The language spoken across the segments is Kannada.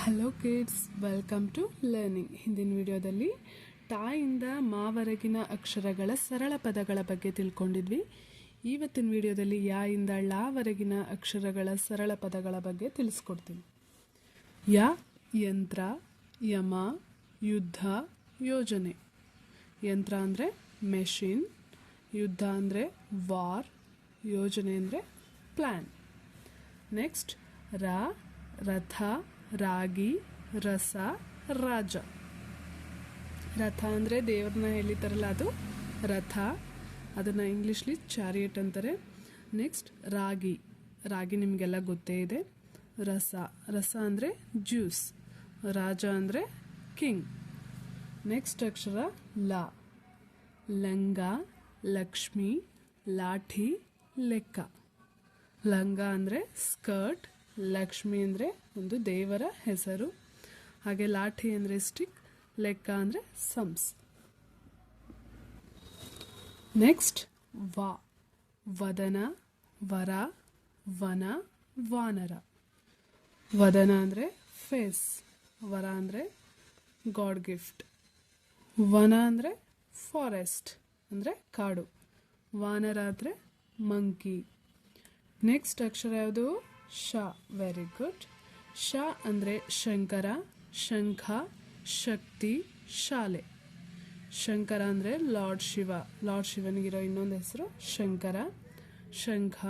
Hello kids welcome to learning ಹಿಂದಿನ ವಿಡಿಯೋದಲ್ಲಿ ಟಾಯಿಂದ ಮಾವರೆಗಿನ ಅಕ್ಷರಗಳ ಸರಳ ಪದಗಳ ಬಗ್ಗೆ ತಿಳ್ಕೊಂಡಿದ್ವಿ. ಇವತ್ತಿನ ವಿಡಿಯೋದಲ್ಲಿ ಯಾಯಿಂದ ಇಂದ ಳಾವರೆಗಿನ ಅಕ್ಷರಗಳ ಸರಳ ಪದಗಳ ಬಗ್ಗೆ ತಿಳಿಸ್ಕೊಡ್ತೀನಿ. ಯ, ಯಂತ್ರ, ಯಮ, ಯುದ್ಧ, ಯೋಜನೆ. ಯಂತ್ರ ಅಂದರೆ ಮೆಷಿನ್ ಯುದ್ಧ ಅಂದರೆ ವಾರ್ ಯೋಜನೆ ಅಂದರೆ ಪ್ಲ್ಯಾನ್ ನೆಕ್ಸ್ಟ್ ರ, ರಥ ರಾಗಿ, ರಸ, ರಾಜ. ರಥ ಅಂದರೆ ದೇವ್ರನ್ನ ಹೇಳಿತಾರಲ್ಲ ಅದು? ರಥ. ಅದನ್ನು ಇಂಗ್ಲೀಷ್ಲಿ ಚಾರಿಯೇಟ್ ಅಂತಾರೆ. ನೆಕ್ಸ್ಟ್ ರಾಗಿ. ರಾಗಿ ನಿಮಗೆಲ್ಲ ಗೊತ್ತೇ ಇದೆ. ರಸ. ರಸ ಅಂದರೆ ಜ್ಯೂಸ್. ರಾಜ ಅಂದರೆ ಕಿಂಗ್. ನೆಕ್ಸ್ಟ್ ಅಕ್ಷರ ಲ. ಲಂಗ, ಲಕ್ಷ್ಮಿ, ಲಾಠಿ, ಲೆಕ್ಕ. ಲಂಗ ಅಂದರೆ ಸ್ಕರ್ಟ್ ಲಕ್ಷ್ಮಿ ಅಂದರೆ ಒಂದು ದೇವರ ಹೆಸರು. ಹಾಗೆ ಲಾಠಿ ಅಂದರೆ ಸ್ಟಿಕ್, ಲೆಕ್ಕ ಅಂದರೆ ಸಮ್ಸ್ ನೆಕ್ಸ್ಟ್ ವಾ. ವದನ, ವರ, ವನ, ವಾನರ. ವದನ ಅಂದರೆ ಫೇಸ್ ವರ ಅಂದರೆ ಗಾಡ್ ಗಿಫ್ಟ್ ವನ ಅಂದರೆ ಫಾರೆಸ್ಟ್ ಅಂದರೆ ಕಾಡು. ವಾನರ ಅಂದರೆ ಮಂಕಿ ನೆಕ್ಸ್ಟ್ ಅಕ್ಷರ ಯಾವುದು? ಶ ವೆರಿ ಗುಡ್ ಶ ಅಂದರೆ ಶಂಕರ, ಶಂಖ, ಶಕ್ತಿ, ಶಾಲೆ. ಶಂಕರ ಅಂದರೆ ಲಾರ್ಡ್ ಶಿವ. ಲಾರ್ಡ್ ಶಿವನಿಗಿರೋ ಇನ್ನೊಂದು ಹೆಸರು ಶಂಕರ. ಶಂಖ,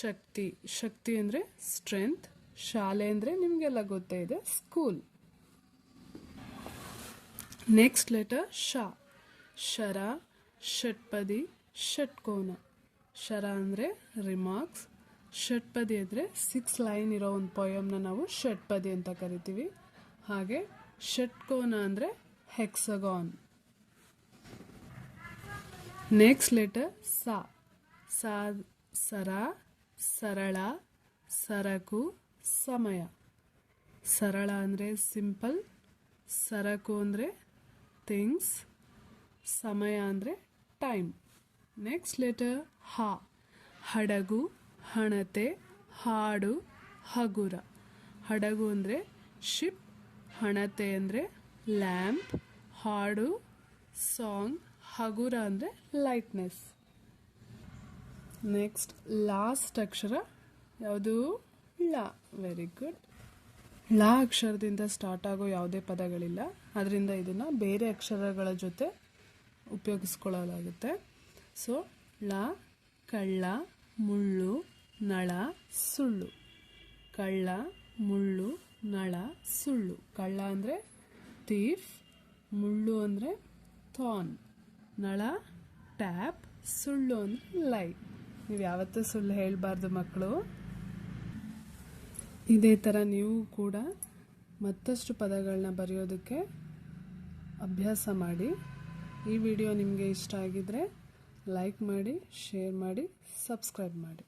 ಶಕ್ತಿ. ಶಕ್ತಿ ಅಂದರೆ ಸ್ಟ್ರೆಂತ್. ಶಾಲೆ ಅಂದರೆ ನಿಮಗೆಲ್ಲ ಗೊತ್ತೇ ಇದೆ, ಸ್ಕೂಲ್. ನೆಕ್ಸ್ಟ್ ಲೆಟರ್ ಶ. ಶರ, ಷಟ್ಪದಿ, ಷಟ್ಕೋನ. ಶರ ಅಂದರೆ ರಿಮಾರ್ಕ್ಸ್ ಷಟ್ಪದಿ ಅಂದರೆ ಸಿಕ್ಸ್ ಲೈನ್ ಇರೋ ಒಂದು ಪೊಯಮ್ನ ನಾವು ಷಟ್ಪದಿ ಅಂತ ಕರಿತೀವಿ. ಹಾಗೆ ಷಟ್ಕೋನ ಅಂದರೆ ಹೆಕ್ಸಗಾನ್ ನೆಕ್ಸ್ಟ್ ಲೆಟರ್ ಸಾ. ಸಾ, ಸರ, ಸರಳ, ಸರಕು, ಸಮಯ. ಸರಳ ಅಂದರೆ ಸಿಂಪಲ್ ಸರಕು ಅಂದರೆ ಥಿಂಗ್ಸ್ ಸಮಯ ಅಂದರೆ ಟೈಮ್ ನೆಕ್ಸ್ಟ್ ಲೆಟರ್ ಹಾ. ಹಡಗು ಹಣತೆ, ಹಾಡು, ಹಗುರ. ಹಡಗು ಅಂದರೆ ಶಿಪ್, ಹಣತೆ ಅಂದರೆ ಲ್ಯಾಂಪ್, ಹಾಡು, ಸಾಂಗ್, ಹಗುರ ಅಂದರೆ ಲೈಟ್ನೆಸ್. ನೆಕ್ಸ್ಟ್, ಲಾಸ್ಟ್ ಅಕ್ಷರ, ಯಾವುದು? ಳ ವೆರಿ ಗುಡ್ ಳ ಅಕ್ಷರದಿಂದ ಸ್ಟಾರ್ಟ್ ಆಗೋ ಯಾವುದೇ ಪದಗಳಿಲ್ಲ. ಅದರಿಂದ ಇದನ್ನು ಬೇರೆ ಅಕ್ಷರಗಳ ಜೊತೆ ಉಪಯೋಗಿಸ್ಕೊಳ್ಳಲಾಗುತ್ತೆ. ಸೊ ಳ ಕಳ್ಳ, ಮುಳ್ಳು ನಳ ಸುಳ್ಳು. ಕಳ್ಳ, ಮುಳ್ಳು, ನಳ ಸುಳ್ಳು. ಕಳ್ಳ ಅಂದರೆ ತೀಫ್ ಮುಳ್ಳು ಅಂದರೆ ಥಾನ್. ನಳ, ಟ್ಯಾಪ್, ಸುಳ್ಳು ಅಂದರೆ ಲೈ. ನೀವು ಯಾವತ್ತೂ ಸುಳ್ಳು ಹೇಳಬಾರ್ದು ಮಕ್ಕಳು. ಇದೇ ಥರ ನೀವು ಕೂಡ ಮತ್ತಷ್ಟು ಪದಗಳನ್ನ ಬರೆಯೋದಕ್ಕೆ ಅಭ್ಯಾಸ ಮಾಡಿ. ಈ ವಿಡಿಯೋ ನಿಮಗೆ ಇಷ್ಟ ಆಗಿದರೆ ಲೈಕ್ ಮಾಡಿ, ಶೇರ್ ಮಾಡಿ, ಸಬ್ಸ್ಕ್ರೈಬ್ ಮಾಡಿ.